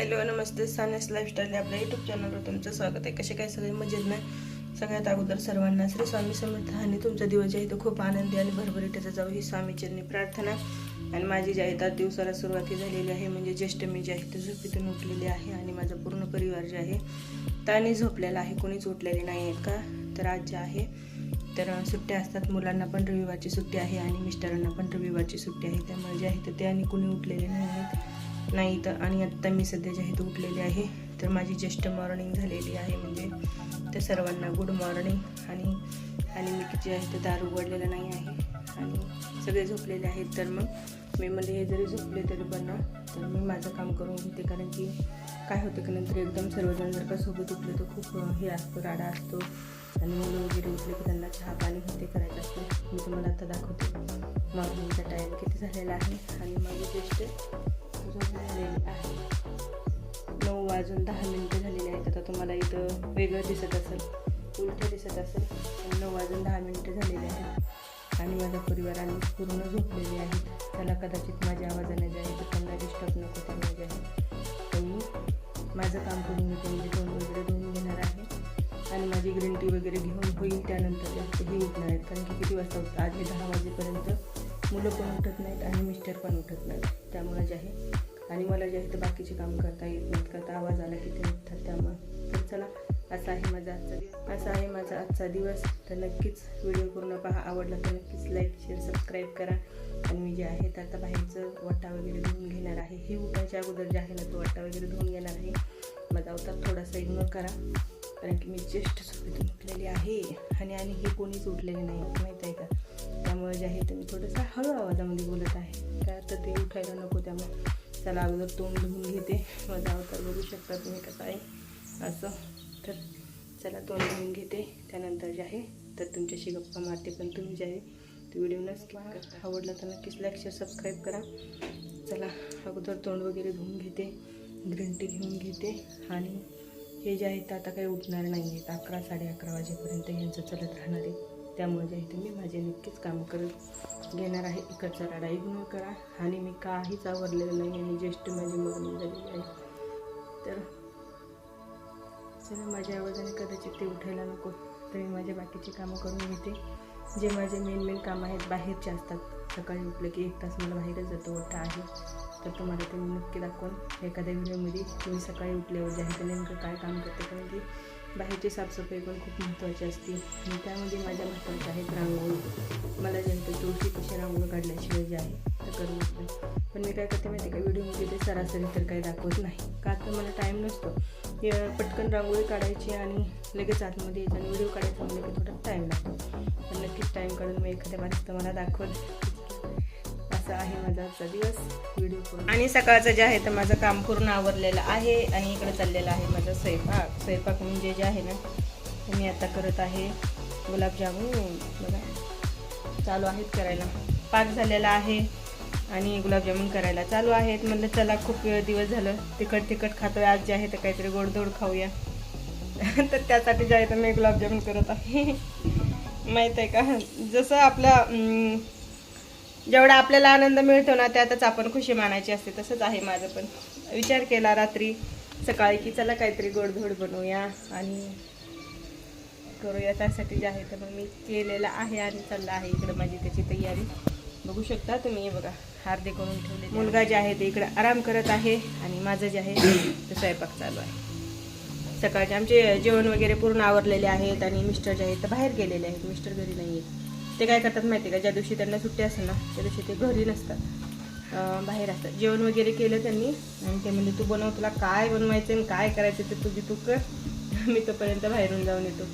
Hello नमस्ते. सानेस lifestyle आपल्या YouTube चॅनलवर तुमचं स्वागत आहे. कसे काय सगळे? मजेत नाही सगळ्यात अगोदर सर्वांना श्री स्वामी समर्थ आणि तुमचा दिवस जे आहे तो खूप आनंदी आणि भरभरीटाचा जाऊ ही स्वामीचरणी प्रार्थना. आणि माझी जी आहे त्या दिवसाला सुरुवाती झालेली आहे. म्हणजे ज्येष्ठ मी जे आहे ते झोपेतून उठलेली आहे आणि माझा पूर्ण परिवार जे आहे त्याने झोपलेला आहे. कोणीच उठलेले नाही आहेत का? तर आज जे आहे तर सुट्ट्या असतात. मुलांना पण रविवारची सुट्टी आहे आणि मिस्टरांना पण रविवारची सुट्टी आहे. त्यामुळे जे आहे तर ते आणि कोणी उठलेले नाही आहेत. नाही तर आणि आत्ता मी सध्या जे आहे ते उठलेले आहे तर माझी जस्ट मॉर्निंग झालेली आहे म्हणजे त्या सर्वांना गुड मॉर्निंग आणि आणि मी जे आहे ते दार उघडलेलं नाही आहे आणि सगळे झोपलेले आहेत. तर मग मी म्हणजे हे जरी झोपले तरी पण तर मी माझं काम करून घेते. कारण की काय होतं की नंतर एकदम सर्वजण जर का सोबत उठले तर खूप हे असतो राडा असतो. आणि मुलं वगैरे उठले की त्यांना चहा पाणी होते ते करायचं असतं. मी तुम्हाला आता दाखवते. मॉर्निंगचा टाईम किती झालेला आहे. आणि माझी जस्ट झोप झालेली आहे नऊ वाजून दहा मिनटं झालेली आहेत. आता तुम्हाला इथं वेगळं दिसत असेल उलटं दिसत असेल पण नऊ वाजून दहा मिनटं झालेली आहेत. आणि माझ्या परिवाराने पूर्ण झोपलेले आहेत त्याला कदाचित माझ्या आवाजाने जे आहे ते त्यांना डिस्टर्ब नको त्यामुळे जे आहे तर मी माझं काम करून मी त्यांचे म्हणजे दोन वगैरे धुवून घेणार आहे. आणि माझी ग्रीन टी वगैरे घेऊन होईल त्यानंतर जास्त हे उठणार आहेत कारण की किती वाजता उठतं? आज हे दहा वाजेपर्यंत मुलं पण उठत नाहीत आणि मिस्टर पण उठत नाहीत. त्यामुळे जे आहे आणि मला जे आहे ते बाकीचे काम करता येत नाहीत. करता आवाज आला की ते उठतात त्यामुळे. तर चला असा आहे माझा आजचा दिवस. असा आहे माझा आजचा दिवस. तर नक्कीच व्हिडिओ पूर्ण पहा. आवडला तर नक्कीच लाईक शेअर सबस्क्राईब करा. आणि मी जे आहे तर आता बाहेरचं वाटा वगैरे धुवून घेणार आहे. हे उठायच्या अगोदर जे आहे ना तो वाटा वगैरे धुवून घेणार आहे. माझा अवतार थोडासा इग्नोर करा. कारण की मी ज्येष्ठ झोपेतून उठलेली आहे. आणि आणि हे कोणीच उठलेले नाही माहीत आहे का? त्यामुळे जे आहे ते मी थोडंसं हळू आवाजामध्ये बोलत आहे. काय तर ते उठायला नको त्यामुळे चला अगोदर तोंड धुवून घेते. माझा अवतार बघू शकता तुम्ही कसं आहे. असं. तर चला तोंड धुवून घेते. त्यानंतर जे आहे तर तुमच्याशी गप्पा मारते पण तुम्ही जे आहे तो व्हिडिओ नक्की आवडला तर नक्कीच लाईक शेअर सबस्क्राईब करा. चला अगोदर तोंड वगैरे धुवून घेते ग्रीन टी घेऊन घेते आणि हे जे आहे ते आता काही उठणार नाही आहेत अकरा साडे अकरा वाजेपर्यंत यांचं चलत राहणार आहे. त्यामुळे इथे मी माझे नक्कीच काम करत घेणार आहे. इकडचा राडा इग्नोर करा. आणि मी काहीच आवरलेलं नाही आणि ज्येष्ठ माझी मरणी झालेली आहे. तर चला माझ्या आवाजाने कदाचित ते उठायला नको. तर मी माझे बाकीचे कामं करून घेते. जे माझे मेन मेन कामं आहेत बाहेरचे असतात. सकाळी उठलं की एक तास मला बाहेरच जातो. मोठा आहे. तर तुम्हाला ते मी नक्की दाखवून एखाद्या व्हिडिओमध्ये तुम्ही सकाळी उठल्यावर जे आहे ते नेमकं काय काम करते कारण की बाहेरची साफसफाई पण खूप महत्त्वाची असते. आणि त्यामध्ये माझ्या महत्त्वाच्या आहेत रांगोळी. मला जे तुळशी कशी रांगोळ रांगोळी काढल्याशिवाय जे आहे. तर करमत नाही पण मी काय करते माहिती आहे का? व्हिडिओमध्ये ते सरासरी तर काही दाखवत नाही. का तर मला टाईम नसतो. हे पटकन रांगोळी काढायची आणि लगेच आतमध्ये यायचं. आणि व्हिडिओ काढायचा म्हणजे की थोडा टाईम लागतो. पण नक्कीच टाईम काढून मी एखाद्या बारीक तुम्हाला दाखवत. आजचा आहे माझा आजचा दिवस व्हिडिओ आणि सकाळचं जे आहे तर माझं काम पूर्ण आवरलेलं आहे आणि इकडे चाललेलं आहे माझा स्वयंपाक. स्वयंपाक म्हणजे जे आहे ना मी आता करत आहे. गुलाबजामुन बघा. चालू आहेत करायला. पाक झालेला आहे आणि गुलाबजामुन करायला चालू आहेत. म्हणलं चला खूप दिवस झालं तिखट तिखट खातोय. आज जे आहे तर काहीतरी गोडधोड खाऊया. तर त्यासाठी जे आहे तर मी गुलाबजामुन करत आहे. माहीत आहे का? जसं आपला जेवढा आपल्याला आनंद मिळतो ना त्यातच आपण खुशी मानायची असते तसंच आहे माझं पण. विचार केला रात्री सकाळी की चला काहीतरी गोडधोड बनवूया आणि करूया त्यासाठी जे आहे तर मग मी केलेलं आहे आणि चाललं आहे इकडं माझी त्याची तयारी. बघू शकता तुम्ही हे बघा हार्दे करून ठेवले मुलगा जे आहे ते इकडे आराम करत आहे आणि माझं जे आहे ते स्वयंपाक चालू आहे. सकाळचे आमचे जेवण वगैरे पूर्ण आवरलेले आहेत आणि मिस्टर जे आहेत तर बाहेर गेलेले आहेत. मिस्टर घरी नाही आहेत ते काय करतात माहिती आहे का? ज्या दिवशी त्यांना सुट्टी असेल ना त्या दिवशी ते घरी नसतात. बाहेर असतात. जेवण वगैरे केलं त्यांनी आणि ते म्हणजे तू बनव तुला काय बनवायचं आणि काय करायचं ते तुझी तू कर. मी तोपर्यंत बाहेरून जाऊन येतो.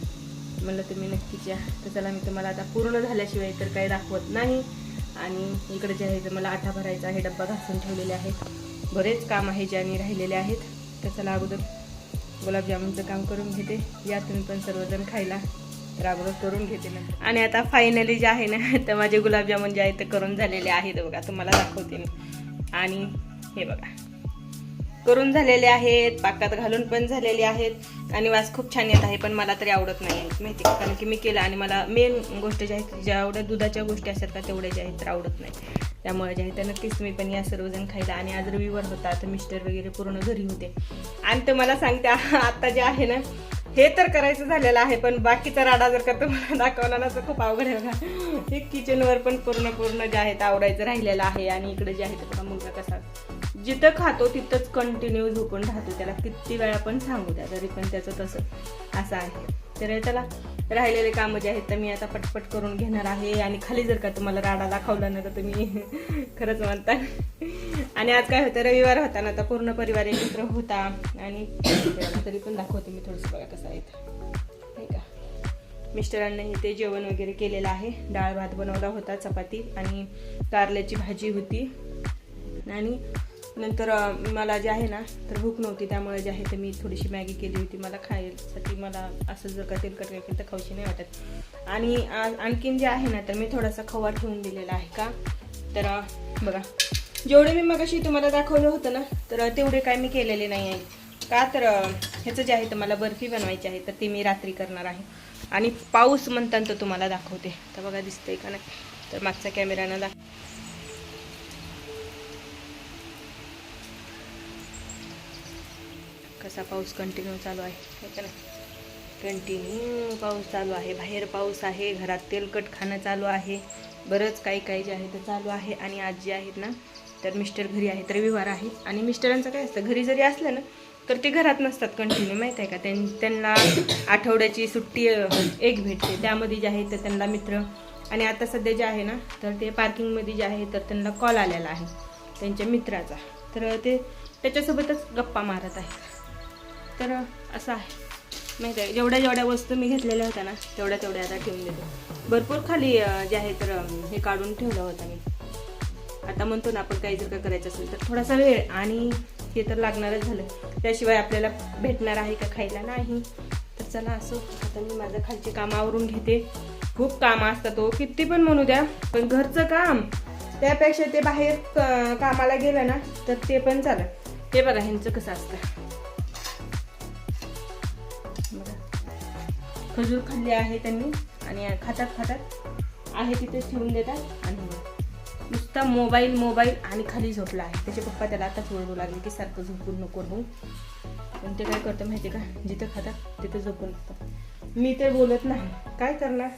म्हणलं तुम्ही नक्कीच या तर चला मी तुम्हाला आता पूर्ण झाल्याशिवाय तर काही दाखवत नाही. आणि इकडे जे आहे ते मला आठा भरायचा आहे डब्बा घासून ठेवलेले आहेत. बरेच काम आहे ज्यांनी राहिलेले आहेत. तर चला अगोदर गुलाबजामुनचं काम करून घेते. या तुम्ही पण सर्वजण खायला तर अगोदर करून घेते नंतर. आणि आता फायनली जे आहे ना तर माझे गुलाबजामुन जे आहे ते करून झालेले आहेत बघा तुम्हाला दाखवते मी. आणि हे बघा. करून झालेले आहेत पाकात घालून पण झालेले आहेत. आणि वास खूप छान येत आहे पण मला तरी आवडत नाही आहेत. माहिती का? कारण की मी केलं आणि मला मेन गोष्ट जी आहे जेवढ्या दुधाच्या गोष्टी असतात का तेवढ्या ज्या आहेत तर आवडत नाही. त्यामुळे जे आहे तर नक्कीच मी पण या सर्वजण खायला आणि आज रविवार होता तर मिस्टर वगैरे पूर्ण घरी होते. आणि तर मला सांगते आता जे आहे ना हे तर करायचं झालेलं आहे पण बाकीचा राडा जर का तुम्हाला दाखवला ना तर खूप अवघड आहे बघा. हे किचनवर पण पूर्ण पूर्ण जे आहे ते आवडायचं राहिलेलं आहे आणि इकडे जे आहे ते बघा मुलगा कसा जिथं खातो तिथंच कंटिन्यू झोपून राहतो त्याला. किती वेळा पण सांगू द्या तरी पण त्याचं तसं असं आहे. तर त्याला राहिलेले कामं जे आहेत तर मी आता पटपट करून घेणार आहे. आणि खाली जर का तुम्हाला राडा दाखवला ना तर तुम्ही खरंच म्हणता. आणि आज काय होतं? रविवार होता ना आता पूर्ण परिवार एकत्र होता. आणि तरी पण दाखवते मी थोडंसं बघा कसं आहे नाही का? मिस्टरांनी ते जेवण वगैरे केलेलं आहे. डाळ भात बनवला होता चपाती आणि कारल्याची भाजी होती. आणि नंतर मला जे आहे ना तर भूक नव्हती त्यामुळे जे आहे तर मी थोडीशी मॅगी केली होती मला खायसाठी. मला असं जर का तेलकट वगैरे तर खाऊशी नाही वाटत. आणि आणखीन जे आहे ना तर मी थोडासा खवा ठेवून दिलेला आहे का? तर बघा. जेवढे मी मगाशी तुम्हाला दाखवलं होतं ना तर तेवढे काय मी केलेले नाही आहे का तर ह्याचं जे आहे तर मला बर्फी बनवायची आहे तर ती मी रात्री करणार आहे. आणि पाऊस म्हणताना तर तुम्हाला दाखवते. तर बघा दिसतंय का नाही? तर मागचा कॅमेरानं दाख कसा पाऊस कंटिन्यू चालू आहे. का नाही? कंटिन्यू पाऊस चालू आहे. बाहेर पाऊस आहे घरात तेलकट खाणं चालू आहे. बरंच काही काही जे आहे ते चालू आहे. आणि आज जे आहेत ना तर मिस्टर घरी आहेत रविवार आहे. आणि मिस्टरांचं काय असतं घरी जरी असलं ना तर ते घरात नसतात कंटिन्यू माहीत आहे का? त्यां त्यांना आठवड्याची सुट्टी एक भेटते. त्यामध्ये जे आहे तर त्यांना मित्र. आणि आता सध्या जे आहे ना तर ते पार्किंगमध्ये जे आहे तर त्यांना कॉल आलेला आहे. त्यांच्या मित्राचा. तर ते त्याच्यासोबतच गप्पा मारत आहेत. तर असं आहे. माहिती आहे जेवढ्या जेवढ्या वस्तू मी घेतलेल्या होत्या ना तेवढ्या तेवढ्या आता ठेवून देतो. भरपूर खाली जे आहे तर हे काढून ठेवलं होतं मी. आता म्हणतो ना आपण काही जर का करायचं असेल तर थोडासा वेळ आणि हे तर लागणारच झालं. त्याशिवाय आपल्याला भेटणार आहे का खायला नाही. तर चला असो आता मी माझं खालचे काम आवरून घेते. खूप काम असतात हो किती पण म्हणू द्या पण घरचं काम त्यापेक्षा ते बाहेर कामाला गेलं ना तर ते पण चालत ते बघा ह्यांचं कसं असतं. खजूर खाल्ले आहे त्यांनी आणि खातात खातात आहे तिथेच ठेवून देतात आणि नुसता मोबाईल मोबाईल आणि खाली झोपला आहे. त्याचे पप्पा त्याला आताच ओरडू लागले की सारखं झोपून नको राहू. पण ते काय करतं माहिती का? जिथं खातात तिथं झोपून असतात मी ते बोलत नाही. काय करणार?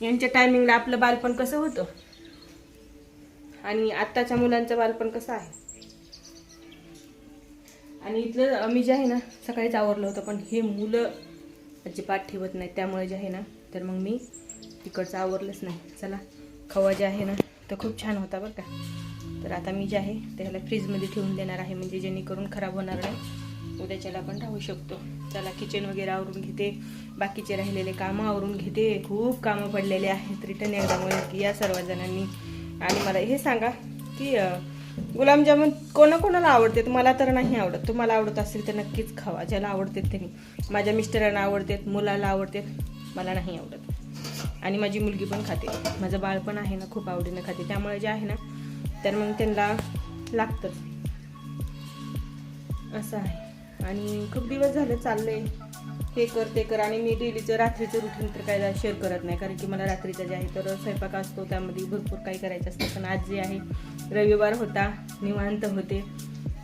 यांच्या टायमिंगला आपलं बालपण कसं होतं? आणि आत्ताच्या मुलांचं बालपण कसं आहे? आणि इथलं मी जे आहे ना सकाळीच आवरलं होतं पण हे मुलं अजिबात ठेवत नाहीत. त्यामुळे जे आहे ना तर मग मी तिकडचं आवरलंच नाही. चला खवा जे आहे ना तर खूप छान होता बरं का. तर आता मी जे आहे त्याला फ्रीजमध्ये ठेवून देणार आहे म्हणजे जेणेकरून खराब होणार नाही. उद्याच्याला पण राहू शकतो. त्याला किचन वगैरे आवरून घेते बाकीचे राहिलेले कामं आवरून घेते. खूप कामं पडलेले आहेत रिटर्न एकदा की या सर्वजणांनी आणि मला हे सांगा की अं, गुलाबजामुन कोणाकोणाला आवडतात मला तर नाही आवडत. तुम्हाला आवडत असेल तर नक्कीच खावा. ज्याला आवडतात त्यांनी. माझ्या मिस्टरांना आवडतात मुलाला आवडतात मला नाही आवडत. आणि माझी मुलगी पण खाते. माझं बाळ पण आहे ना खूप आवडीनं खाते. त्यामुळे जे आहे ना तर मग त्यांना लागतंच असं आहे. आणि खूप दिवस झाले चाललंय. हे कर ते कर. आणि मी डेलीचं रात्रीचं रुटीन तर काय शेअर करत नाही. कारण की मला रात्रीचं जे आहे तर स्वयंपाक असतो. त्यामध्ये भरपूर काही करायचं असतं. पण आज जे आहे रविवार होता. निवांत होते.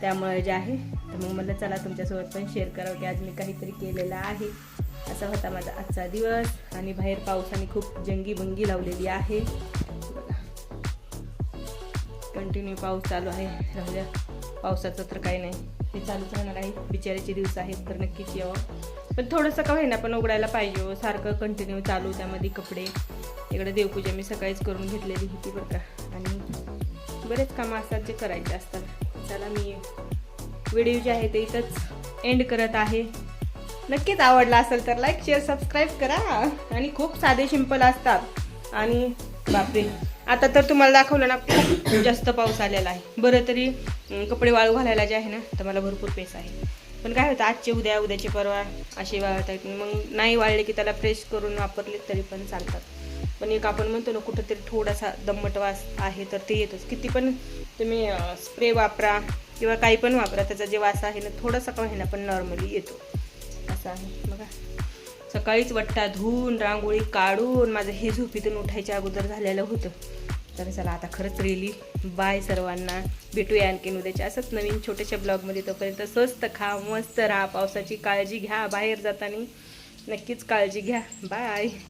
त्यामुळे जे आहे तर मग मला चला तुमच्यासोबत पण शेअर करावं की आज मी काहीतरी केलेलं आहे. असा होता माझा आजचा दिवस. आणि बाहेर पावसाने खूप जंगी बंगी लावलेली आहे. बघा. कंटिन्यू पाऊस चालू आहे. राहूया पावसाचं तर काही नाही. हे चालूच राहणार आहे. बिचाऱ्याचे दिवस आहेत तर नक्कीच यावं. पण थोडंसं का होईना पण उघडायला पाहिजे हो. सारखं कंटिन्यू चालू त्यामध्ये कपडे. इकडे देवपूजा मी सकाळीच करून घेतलेली होती बरं का. आणि बरेच कामं असतात जे करायचे असतात. चला मी व्हिडिओ जे आहे ते इथंच एंड करत आहे. नक्कीच आवडला असेल तर लाईक शेअर सबस्क्राईब करा. आणि खूप साधे सिंपल असतात. आणि बापरे. आता तर तुम्हाला दाखवलं ना खूप जास्त पाऊस आलेला आहे. बरं तरी कपडे वाळू घालायला जे आहे ना तर मला भरपूर पेस आहे. पण काय होतं आजचे उद्या उद्याचे परवा असे वाळतात मग नाही वाळले की त्याला फ्रेश करून वापरले तरी पण चालतात. पण एक आपण म्हणतो ना कुठंतरी थोडासा दम्मट वास आहे तर ते येतोच. किती पण तुम्ही स्प्रे वापरा किंवा काही पण वापरा त्याचा जे वास आहे ना थोडासा का होईना पण नॉर्मली येतो. असं आहे. बघा. सकाळीच वट्टा धुवून रांगोळी काढून माझं हे झोपीतून उठायच्या अगोदर झालेलं होतं. तर चला आता खरंच रेली बाय सर्वांना. भेटूया आणखीन उद्याच्या असंच नवीन छोट्याशा ब्लॉगमध्ये तोपर्यंत स्वस्त खा मस्त राहा पावसाची काळजी घ्या बाहेर जाताना नक्कीच काळजी घ्या. बाय